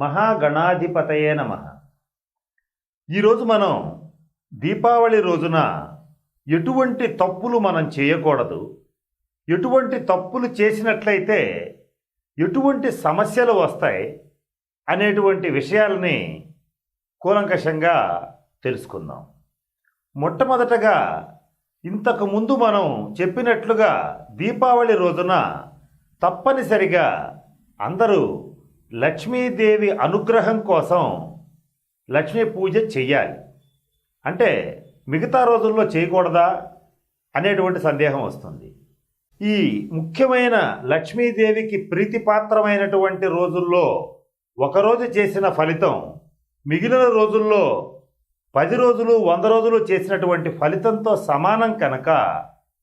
మహాగణాధిపతయే నమ. ఈరోజు మనం దీపావళి రోజున ఎటువంటి తప్పులు మనం చేయకూడదు. ఎటువంటి తప్పులు చేసినట్లయితే ఎటువంటి సమస్యలు వస్తాయి అనేటువంటి విషయాలని కూలంకషంగా తెలుసుకుందాం. మొట్టమొదటగా ఇంతకుముందు మనం చెప్పినట్లుగా దీపావళి రోజున తప్పనిసరిగా అందరూ లక్ష్మీదేవి అనుగ్రహం కోసం లక్ష్మీ పూజ చెయ్యాలి. అంటే మిగతా రోజుల్లో చేయకూడదా అనేటువంటి సందేహం వస్తుంది. ఈ ముఖ్యమైన లక్ష్మీదేవికి ప్రీతిపాత్రమైనటువంటి రోజుల్లో ఒకరోజు చేసిన ఫలితం మిగిలిన రోజుల్లో పది రోజులు వంద రోజులు చేసినటువంటి ఫలితంతో సమానం కనుక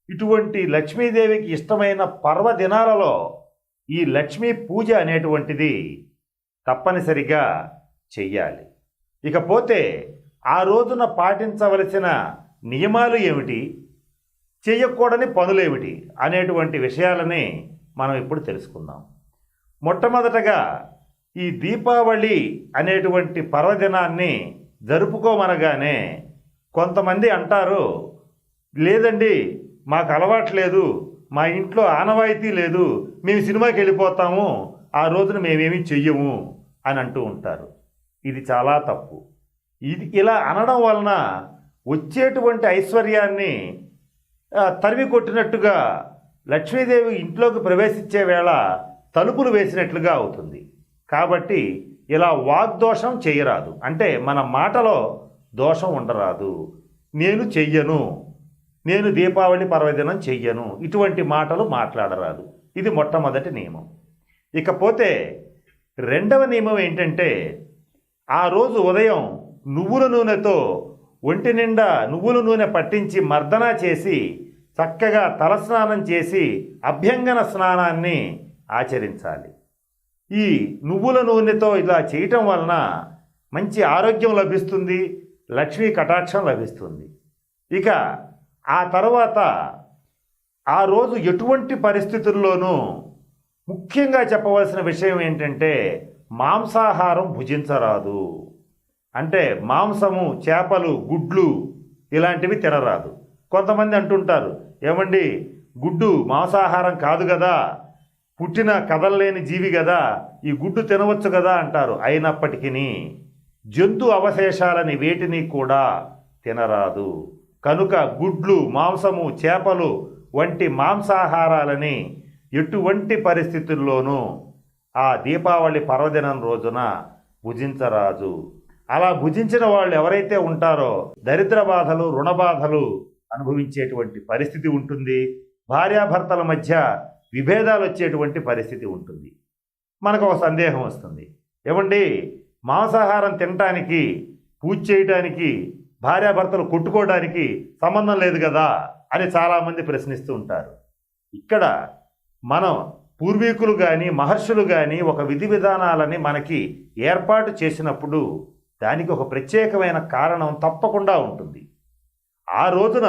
ఇటువంటి లక్ష్మీదేవికి ఇష్టమైన పర్వదినాలలో ఈ లక్ష్మీ పూజ అనేటువంటిది తప్పనిసరిగా చెయ్యాలి. ఇకపోతే ఆ రోజున పాటించవలసిన నియమాలు ఏమిటి? చేయకూడని పనులేమిటి? అనేటువంటి విషయాలని మనం ఇప్పుడు తెలుసుకుందాం. మొట్టమొదటగా ఈ దీపావళి అనేటువంటి పర్వదినాన్ని జరుపుకోమనగానే కొంతమంది అంటారు లేదండి మాకు అలవాటు లేదు మా ఇంట్లో ఆనవాయితీ లేదు మేము సినిమాకి వెళ్ళిపోతాము ఆ రోజున మేమేమి చెయ్యము అని అంటూ ఉంటారు. ఇది చాలా తప్పు. ఇది ఇలా అనడం వలన వచ్చేటువంటి ఐశ్వర్యాన్ని తరివి తరిమి కొట్టినట్టుగా లక్ష్మీదేవి ఇంట్లోకి ప్రవేశించే వేళ తలుపులు వేసినట్లుగా అవుతుంది. కాబట్టి ఇలా వాగ్దోషం చేయరాదు. అంటే మన మాటలో దోషం ఉండరాదు. నేను చెయ్యను. నేను దీపావళి పర్వదినం చెయ్యను. ఇటువంటి మాటలు మాట్లాడరాదు. ఇది మొట్టమొదటి నియమం. ఇకపోతే రెండవ నియమం ఏంటంటే ఆ రోజు ఉదయం నువ్వుల నూనెతో ఒంటి నిండా నువ్వుల నూనె పట్టించి మర్దన చేసి చక్కగా తలస్నానం చేసి అభ్యంగన స్నానాన్ని ఆచరించాలి. ఈ నువ్వుల నూనెతో ఇలా చేయటం వలన మంచి ఆరోగ్యం లభిస్తుంది లక్ష్మీ కటాక్షం లభిస్తుంది. ఇక ఆ తర్వాత ఆ రోజు ఎటువంటి పరిస్థితుల్లోనూ ముఖ్యంగా చెప్పవలసిన విషయం ఏంటంటే మాంసాహారం భుజించరాదు. అంటే మాంసము చేపలు గుడ్లు ఇలాంటివి తినరాదు. కొంతమంది అంటుంటారు ఏమండి గుడ్డు మాంసాహారం కాదు కదా పుట్టిన కదలలేని జీవి కదా ఈ గుడ్డు తినవచ్చు కదా అంటారు. అయినప్పటికీ జంతు అవశేషాలని వేటిని కూడా తినరాదు. కనుక గుడ్లు మాంసము చేపలు వంటి మాంసాహారాలని ఎటువంటి పరిస్థితుల్లోనూ ఆ దీపావళి పర్వదినం రోజున భుజించరాదు. అలా భుజించిన వాళ్ళు ఎవరైతే ఉంటారో దరిద్ర బాధలు రుణ బాధలు అనుభవించేటువంటి పరిస్థితి ఉంటుంది. భార్యాభర్తల మధ్య విభేదాలు వచ్చేటువంటి పరిస్థితి ఉంటుంది. మనకు ఒక సందేహం వస్తుంది. ఏమండి? మాంసాహారం తినటానికి పూజ చేయటానికి భార్యాభర్తలు కొట్టుకోవడానికి సంబంధం లేదు కదా అని చాలామంది ప్రశ్నిస్తూ ఉంటారు. ఇక్కడ మనం పూర్వీకులు కానీ మహర్షులు కానీ ఒక విధి విధానాలని మనకి ఏర్పాటు చేసినప్పుడు దానికి ఒక ప్రత్యేకమైన కారణం తప్పకుండా ఉంటుంది. ఆ రోజున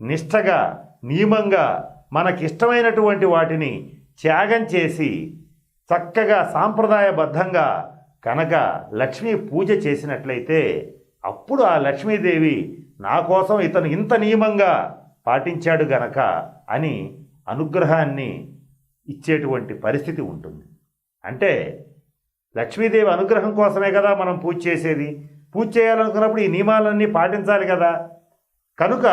నిష్టగా నియమంగా మనకిష్టమైనటువంటి వాటిని త్యాగం చేసి చక్కగా సాంప్రదాయబద్ధంగా కనుక లక్ష్మీ పూజ చేసినట్లయితే అప్పుడు ఆ లక్ష్మీదేవి నా కోసం ఇతను ఇంత నియమంగా పాటించాడు గనక అని అనుగ్రహాన్ని ఇచ్చేటువంటి పరిస్థితి ఉంటుంది. అంటే లక్ష్మీదేవి అనుగ్రహం కోసమే కదా మనం పూజ చేసేది? పూజ చేయాలనుకున్నప్పుడు ఈ నియమాలన్నీ పాటించాలి కదా. కనుక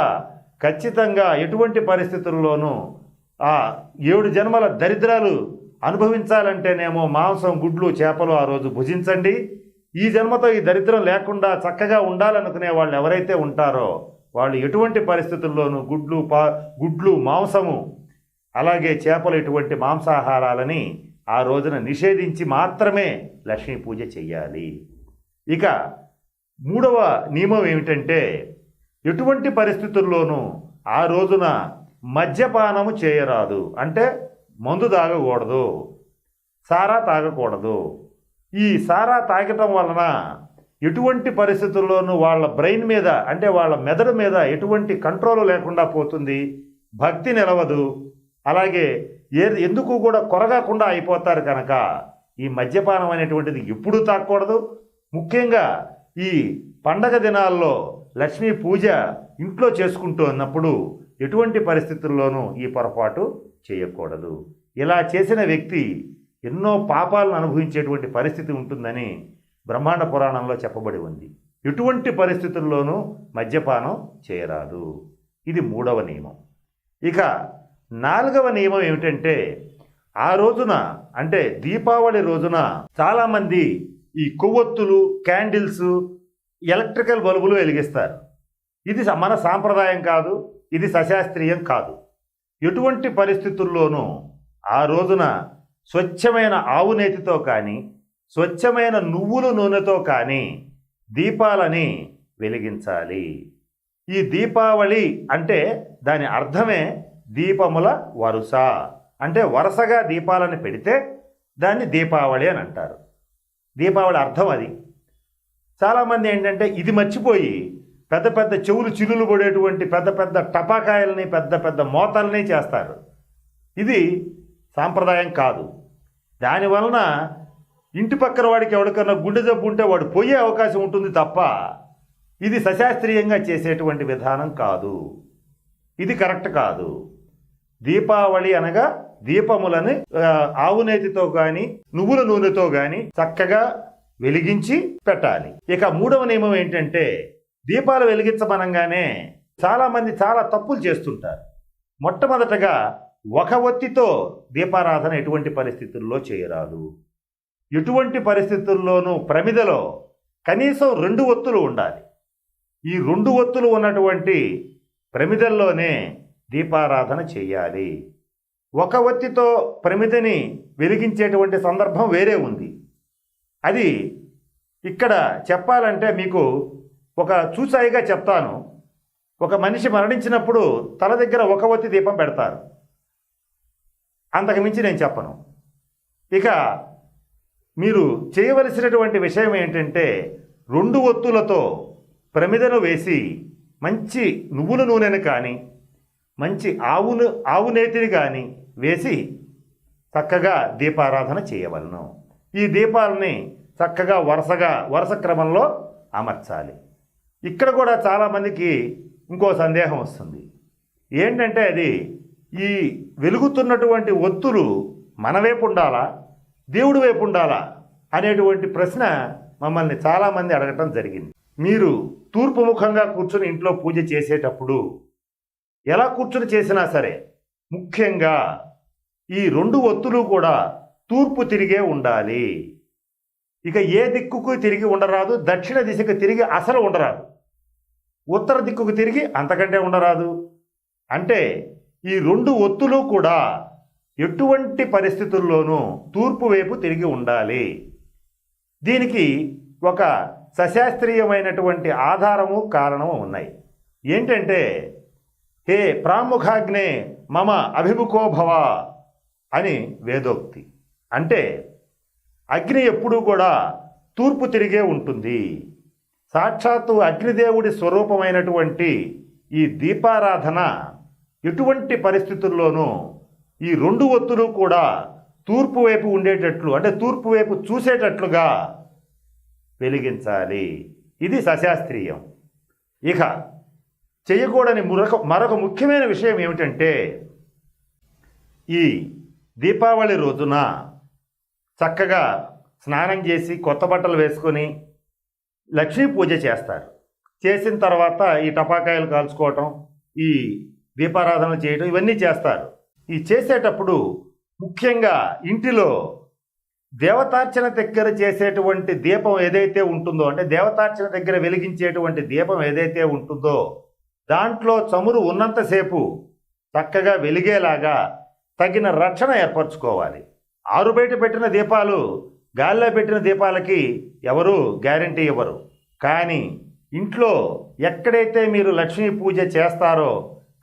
ఖచ్చితంగా ఎటువంటి పరిస్థితుల్లోనూ ఆ ఏడు జన్మల దరిద్రాలు అనుభవించాలంటేనేమో మాంసం గుడ్లు చేపలు ఆ రోజు భుజించండి. ఈ జన్మతో ఈ దరిద్రం లేకుండా చక్కగా ఉండాలనుకునే వాళ్ళు ఎవరైతే ఉంటారో వాళ్ళు ఎటువంటి పరిస్థితుల్లోనూ గుడ్లు పా గుడ్లు మాంసము అలాగే చేపలు ఇటువంటి మాంసాహారాలని ఆ రోజున నిషేధించి మాత్రమే లక్ష్మీ పూజ చెయ్యాలి. ఇక మూడవ నియమం ఏమిటంటే ఎటువంటి పరిస్థితుల్లోనూ ఆ రోజున మద్యపానము చేయరాదు. అంటే మందు తాగకూడదు సారా తాగకూడదు. ఈ సారా తాగటం వలన ఎటువంటి పరిస్థితుల్లోనూ వాళ్ళ బ్రెయిన్ మీద అంటే వాళ్ళ మెదడు మీద ఎటువంటి కంట్రోల్ లేకుండా పోతుంది. భక్తి నిలవదు. అలాగే ఏ ఎందుకు కూడా కొరగాకుండా అయిపోతారు కనుక ఈ మద్యపానం అనేటువంటిది ఎప్పుడూ తాగకూడదు ముఖ్యంగా ఈ పండగ దినాల్లో లక్ష్మీ పూజ ఇంట్లో చేసుకుంటూ ఉన్నప్పుడు ఎటువంటి పరిస్థితుల్లోనూ ఈ పొరపాటు చేయకూడదు. ఇలా చేసిన వ్యక్తి ఎన్నో పాపాలను అనుభవించేటువంటి పరిస్థితి ఉంటుందని బ్రహ్మాండ పురాణంలో చెప్పబడి ఉంది. ఎటువంటి పరిస్థితుల్లోనూ మద్యపానం చేయరాదు. ఇది మూడవ నియమం. ఇక నాలుగవ నియమం ఏమిటంటే ఆ రోజున అంటే దీపావళి రోజున చాలామంది ఈ కొవ్వొత్తులు క్యాండిల్స్ ఎలక్ట్రికల్ బల్బులు వెలిగిస్తారు. ఇది మన సాంప్రదాయం కాదు ఇది సశాస్త్రీయం కాదు. ఎటువంటి పరిస్థితుల్లోనూ ఆ రోజున స్వచ్ఛమైన ఆవు నేతితో కానీ స్వచ్ఛమైన నువ్వుల నూనెతో కానీ దీపాలని వెలిగించాలి. ఈ దీపావళి అంటే దాని అర్థమే దీపముల వరుస. అంటే వరుసగా దీపాలను పెడితే దాన్ని దీపావళి అని అంటారు. దీపావళి అర్థం అది. చాలామంది ఏంటంటే ఇది మర్చిపోయి పెద్ద పెద్ద చెవులు చిల్లులు పడేటువంటి పెద్ద పెద్ద టపాకాయలని పెద్ద పెద్ద మోతల్ని చేస్తారు. ఇది సాంప్రదాయం కాదు. దానివలన ఇంటి పక్కన వాడికి ఎవరికన్నా గుండె జబ్బు ఉంటే వాడు పోయే అవకాశం ఉంటుంది తప్ప ఇది సశాస్త్రీయంగా చేసేటువంటి విధానం కాదు. ఇది కరెక్ట్ కాదు. దీపావళి అనగా దీపములని ఆవు నేతితో కానీ నువ్వుల నూనెతో కానీ చక్కగా వెలిగించి పెట్టాలి. ఇక మూడవ నియమం ఏంటంటే దీపాలు వెలిగించమనగానే చాలామంది చాలా తప్పులు చేస్తుంటారు. మొట్టమొదటగా ఒక ఒత్తితో దీపారాధన ఎటువంటి పరిస్థితుల్లో చేయరాదు. ఎటువంటి పరిస్థితుల్లోనూ ప్రమిదలో కనీసం రెండు ఒత్తులు ఉండాలి. ఈ రెండు ఒత్తులు ఉన్నటువంటి ప్రమిదల్లోనే దీపారాధన చేయాలి. ఒక ఒత్తితో ప్రమిదని వెలిగించేటువంటి సందర్భం వేరే ఉంది. అది ఇక్కడ చెప్పాలంటే మీకు ఒక చూసాయిగా చెప్తాను. ఒక మనిషి మరణించినప్పుడు తల దగ్గర ఒక ఒత్తి దీపం పెడతారు. అంతకుమించి నేను చెప్పను. ఇక మీరు చేయవలసినటువంటి విషయం ఏంటంటే రెండు ఒత్తులతో ప్రమిదను వేసి మంచి నువ్వుల నూనెను కానీ మంచి ఆవును ఆవు నేతిని కానీ వేసి చక్కగా దీపారాధన చేయవలను. ఈ దీపాలని చక్కగా వరుసగా వరుస క్రమంలో అమర్చాలి. ఇక్కడ కూడా చాలామందికి ఇంకో సందేహం వస్తుంది. ఏంటంటే అది ఈ వెలుగుతున్నటువంటి ఒత్తులు మన వైపు ఉండాలా? దేవుడి వైపు ఉండాలా? అనేటువంటి ప్రశ్న మమ్మల్ని చాలామంది అడగటం జరిగింది. మీరు తూర్పు ముఖంగా కూర్చొని ఇంట్లో పూజ చేసేటప్పుడు ఎలా కూర్చుని చేసినా సరే ముఖ్యంగా ఈ రెండు ఒత్తులు కూడా తూర్పు తిరిగే ఉండాలి. ఇక ఏ దిక్కుకు తిరిగి ఉండరాదు దక్షిణ దిశకు తిరిగి అసలు ఉండరాదు. ఉత్తర దిక్కుకు తిరిగి అంతకంటే ఉండరాదు. అంటే ఈ రెండు ఒత్తులు కూడా ఎటువంటి పరిస్థితుల్లోనూ తూర్పు వైపు తిరిగి ఉండాలి. దీనికి ఒక సశాస్త్రీయమైనటువంటి ఆధారము కారణము ఉన్నాయి. ఏంటంటే హే ప్రాముఖాగ్నే మమ అభిముఖోభవ అని వేదోక్తి. అంటే అగ్ని ఎప్పుడూ కూడా తూర్పు తిరిగే ఉంటుంది. సాక్షాత్తు అగ్నిదేవుడి స్వరూపమైనటువంటి ఈ దీపారాధన ఎటువంటి పరిస్థితుల్లోనూ ఈ రెండు ఒత్తులు కూడా తూర్పు వైపు ఉండేటట్లు అంటే తూర్పు వైపు చూసేటట్లుగా వెలిగించాలి. ఇది సశాస్త్రీయం. ఇక చేయకూడని మరొక మరొక ముఖ్యమైన విషయం ఏమిటంటే ఈ దీపావళి రోజున చక్కగా స్నానం చేసి కొత్త బట్టలు వేసుకొని లక్ష్మీ పూజ చేస్తారు. చేసిన తర్వాత ఈ టపాకాయలు కాల్చుకోవటం ఈ దీపారాధన చేయటం ఇవన్నీ చేస్తారు. ఈ చేసేటప్పుడు ముఖ్యంగా ఇంటిలో దేవతార్చన దగ్గర చేసేటువంటి దీపం ఏదైతే ఉంటుందో అంటే దేవతార్చన దగ్గర వెలిగించేటువంటి దీపం ఏదైతే ఉంటుందో దాంట్లో చమురు ఉన్నంతసేపు చక్కగా వెలిగేలాగా తగిన రక్షణ ఏర్పరచుకోవాలి. ఆరు బయట పెట్టిన దీపాలు గాల్లో పెట్టిన దీపాలకి ఎవరు గ్యారంటీ ఇవ్వరు. కానీ ఇంట్లో ఎక్కడైతే మీరు లక్ష్మీ పూజ చేస్తారో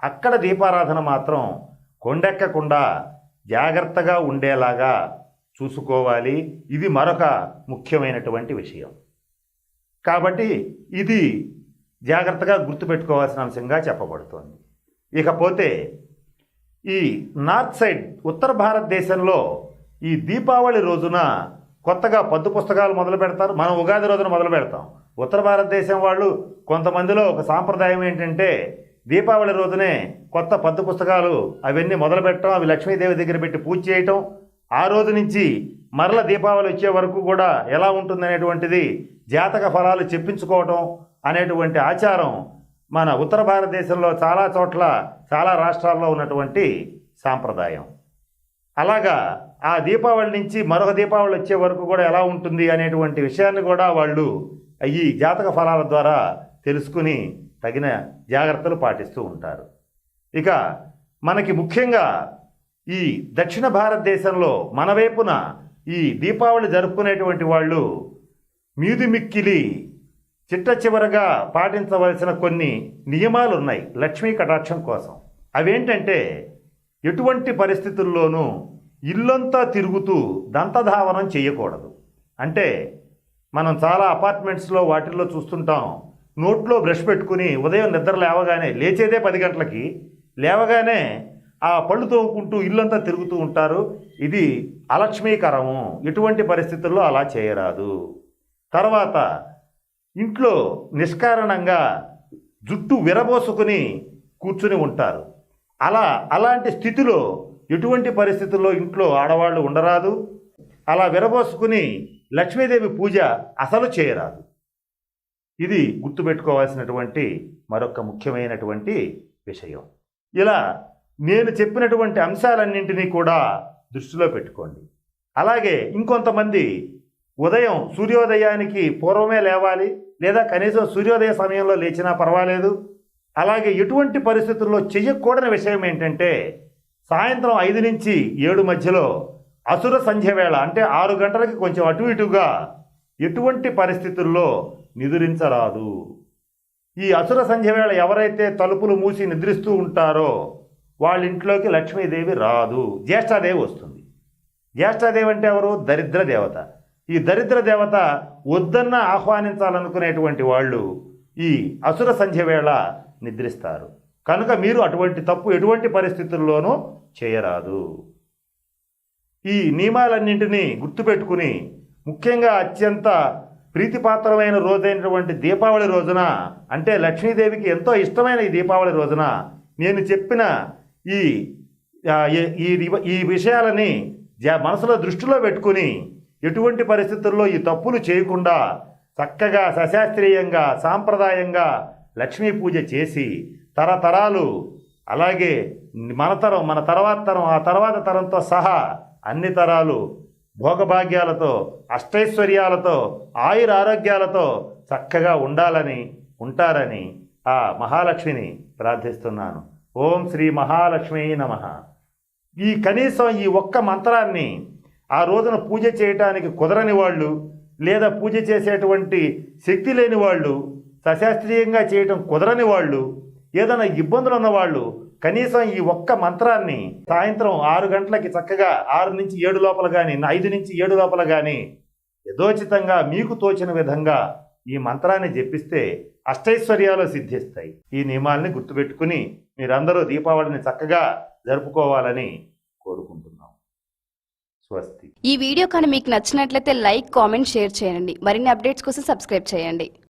అక్కడ దీపారాధన మాత్రం కొండెక్కకుండా జాగ్రత్తగా ఉండేలాగా చూసుకోవాలి. ఇది మరొక ముఖ్యమైనటువంటి విషయం. కాబట్టి ఇది జాగ్రత్తగా గుర్తుపెట్టుకోవాల్సిన అంశంగా చెప్పబడుతోంది. ఇకపోతే ఈ నార్త్ సైడ్ ఉత్తర భారతదేశంలో ఈ దీపావళి రోజున కొత్తగా పద్దు పుస్తకాలు మొదలు పెడతారు. మనం ఉగాది రోజున మొదలు పెడతాం. ఉత్తర భారతదేశం వాళ్ళు కొంతమందిలో ఒక సాంప్రదాయం ఏంటంటే దీపావళి రోజునే కొత్త పద్దు పుస్తకాలు అవన్నీ మొదలుపెట్టడం అవి లక్ష్మీదేవి దగ్గర పెట్టి పూజ చేయటం ఆ రోజు నుంచి మరల దీపావళి వచ్చే వరకు కూడా ఎలా ఉంటుందనేటువంటిది జాతక ఫలాలు చెప్పించుకోవటం అనేటువంటి ఆచారం మన ఉత్తర భారతదేశంలో చాలా చోట్ల చాలా రాష్ట్రాల్లో ఉన్నటువంటి సాంప్రదాయం. అలాగా ఆ దీపావళి నుంచి మరొక దీపావళి వచ్చే వరకు కూడా ఎలా ఉంటుంది అనేటువంటి విషయాన్ని కూడా వాళ్ళు ఈ జాతక ఫలాల ద్వారా తెలుసుకుని తగిన జాగ్రత్తలు పాటిస్తూ ఉంటారు. ఇక మనకి ముఖ్యంగా ఈ దక్షిణ భారతదేశంలో మన వైపున ఈ దీపావళి జరుపుకునేటువంటి వాళ్ళు మీది మిక్కిలి చిట్ట చివరగా పాటించవలసిన కొన్ని నియమాలు ఉన్నాయి లక్ష్మీ కటాక్షం కోసం. అవేంటంటే ఎటువంటి పరిస్థితుల్లోనూ ఇల్లంతా తిరుగుతూ దంతధావనం చేయకూడదు. అంటే మనం చాలా అపార్ట్మెంట్స్లో వాటిల్లో చూస్తుంటాం నోట్లో బ్రష్ పెట్టుకుని ఉదయం నిద్ర లేవగానే లేచేదే పది గంటలకి లేవగానే ఆ పళ్ళు తోముకుంటూ ఇల్లంతా తిరుగుతూ ఉంటారు. ఇది అలక్ష్మీకరము. ఎటువంటి పరిస్థితుల్లో అలా చేయరాదు. తర్వాత ఇంట్లో నిష్కారణంగా జుట్టు విరబోసుకుని కూర్చుని ఉంటారు. అలా అలాంటి స్థితిలో ఎటువంటి పరిస్థితుల్లో ఇంట్లో ఆడవాళ్ళు ఉండరాదు. అలా విరబోసుకుని లక్ష్మీదేవి పూజ అసలు చేయరాదు. ఇది గుర్తుపెట్టుకోవాల్సినటువంటి మరొక ముఖ్యమైనటువంటి విషయం. ఇలా నేను చెప్పినటువంటి అంశాలన్నింటినీ కూడా దృష్టిలో పెట్టుకోండి. అలాగే ఇంకొంతమంది ఉదయం సూర్యోదయానికి పూర్వమే లేవాలి లేదా కనీసం సూర్యోదయ సమయంలో లేచినా పర్వాలేదు. అలాగే ఎటువంటి పరిస్థితుల్లో చెయ్యకూడని విషయం ఏంటంటే సాయంత్రం ఐదు నుంచి ఏడు మధ్యలో అసుర సంధ్య వేళ అంటే ఆరు గంటలకి కొంచెం అటు ఇటుగా ఎటువంటి పరిస్థితుల్లో నిదురించరాదు. ఈ అసుర సంధ్య వేళ ఎవరైతే తలుపులు మూసి నిద్రిస్తూ ఉంటారో వాళ్ళ ఇంట్లోకి లక్ష్మీదేవి రాదు. జ్యేష్ఠాదేవి వస్తుంది. జ్యేష్ఠాదేవి అంటే ఎవరు? దరిద్ర దేవత. ఈ దరిద్ర దేవత వద్దన్న ఆహ్వానించాలనుకునేటువంటి వాళ్ళు ఈ అసుర సంధ్య వేళ నిద్రిస్తారు. కనుక మీరు అటువంటి తప్పు ఎటువంటి పరిస్థితుల్లోనూ చేయరాదు. ఈ నియమాలన్నింటినీ గుర్తుపెట్టుకుని ముఖ్యంగా అత్యంత ప్రీతిపాత్రమైన రోజైనటువంటి దీపావళి రోజున అంటే లక్ష్మీదేవికి ఎంతో ఇష్టమైన ఈ దీపావళి రోజున నేను చెప్పిన ఈ ఈ- ఈ విషయాలని మనసులో దృష్టిలో పెట్టుకుని ఎటువంటి పరిస్థితుల్లో ఈ తప్పులు చేయకుండా చక్కగా సశాస్త్రీయంగా సాంప్రదాయంగా లక్ష్మీ పూజ చేసి తరతరాలు అలాగే మన తరం మన తర్వాత తరం ఆ తర్వాత తరంతో సహా అన్ని తరాలు భోగభాగ్యాలతో అష్టైశ్వర్యాలతో ఆయుర ఆరోగ్యాలతో చక్కగా ఉండాలని ఉంటారని ఆ మహాలక్ష్మిని ప్రార్థిస్తున్నాను. ఓం శ్రీ మహాలక్ష్మి నమ. ఈ కనీసం ఈ ఒక్క మంత్రాన్ని ఆ రోజున పూజ చేయటానికి కుదరని వాళ్ళు లేదా పూజ చేసేటువంటి శక్తి లేని వాళ్ళు సశాస్త్రీయంగా చేయటం కుదరని వాళ్ళు ఏదైనా ఇబ్బందులు ఉన్న వాళ్ళు కనీసం ఈ ఒక్క మంత్రాన్ని సాయంత్రం ఆరు గంటలకి చక్కగా ఆరు నుంచి ఏడు లోపల కానీ ఐదు నుంచి ఏడు లోపల కానీ యథోచితంగా మీకు తోచిన విధంగా ఈ మంత్రాన్ని జపిస్తే అష్టైశ్వర్యాలు సిద్ధిస్తాయి. ఈ నియమాల్ని గుర్తుపెట్టుకుని మీరందరూ దీపావళిని చక్కగా జరుపుకోవాలని కోరుకుంటున్నాం. స్వస్తి. ఈ వీడియో కానీ మీకు నచ్చినట్లయితే లైక్ కామెంట్ షేర్ చేయండి. మరిన్ని అప్డేట్స్ కోసం సబ్స్క్రైబ్ చేయండి.